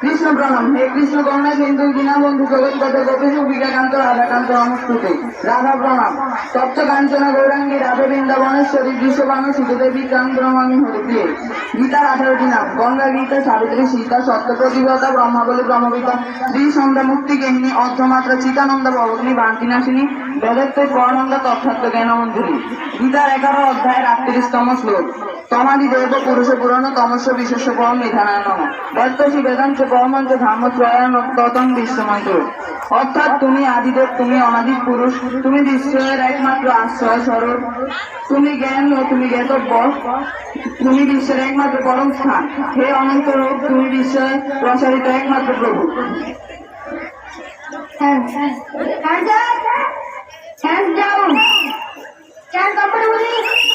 কৃষ্ণ প্রণাম। হে কৃষ্ণ করুণা সিন্ধু বিনা বন্ধু জগৎ গত গোপেশ বিকাকান্ত রাধাকান্ত নমস্তুতে রাধা প্রণাম। তপ্ত কাঞ্চনা গৌরাঙ্গী রাধা বৃন্দাবনেশ্বরী বিশ্ববানু সুতদেবী হরিপ্রিয়ে গীতার আঠারোটি নাম। গঙ্গা গীতা, সাবিত্রী সীতা সত্য প্রতিভতা ব্রহ্মাবলী ব্রহ্মবিতা শ্রী সন্ধ্যা মুক্তি গেহিনী, অর্ধমাত্রা, চিতানন্দ, ভবগ্নী, বান্তিনাশিনী বেদত্ব পরনন্দ জ্ঞান মঞ্জুরি গীতার এগারো অধ্যায়ের আটত্রিশতম শ্লোক। তমাদি দেব, পুরুষ পুরাণ, তমস্য বিশেষ পরম নিধানায় নম। তত্ত্বসী বেদান্ত পরমঞ্চ ধর্ম ত্রয়ান ততং বিশ্বময় অর্থাৎ তুমি আদিদেব, তুমি অনাদিক পুরুষ, তুমি বিশ্বের একমাত্র আশ্রয় স্বরূপ। তুমি জ্ঞান ও তুমি জ্ঞাতব্য। তুমি বিশ্বের একমাত্র পরম স্থান। হে অনন্ত রূপ, তুমি বিশ্বের প্রসারিত একমাত্র প্রভু। Hands. Comfortably. Be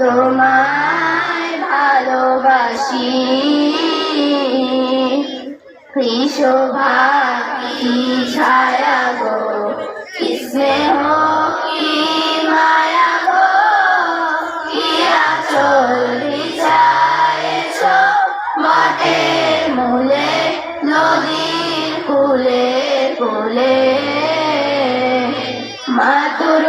তোমায় ভালোবাসি। কৃষভা কি ছায়া গো স্নেহ, কি মায়া গো, কি মূলে, নদীর কুলে কুলে। মাতুর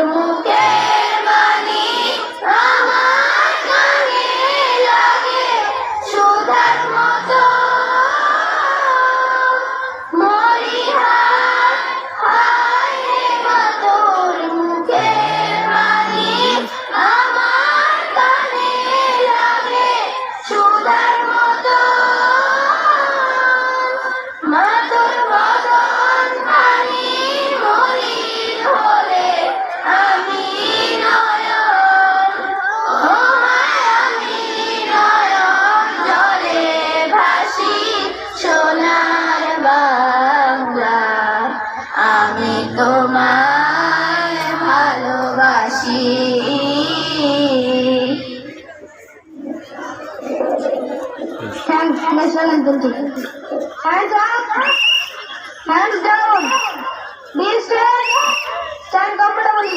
আমি তোমায় ভালোবাসি Hands up! Hands down! Be straight! Stand comfortably!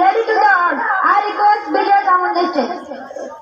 Ready to the order. I request video down the stage.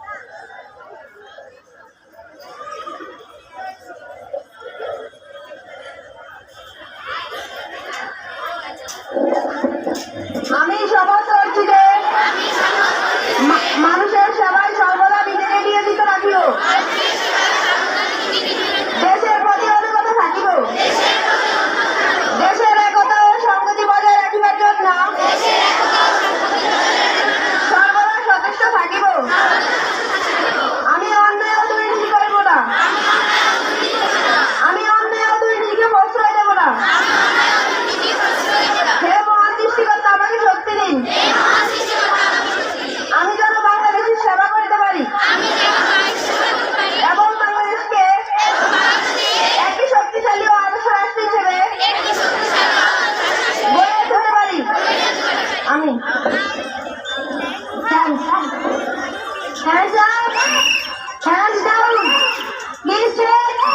Hands up! Hands down! Listen!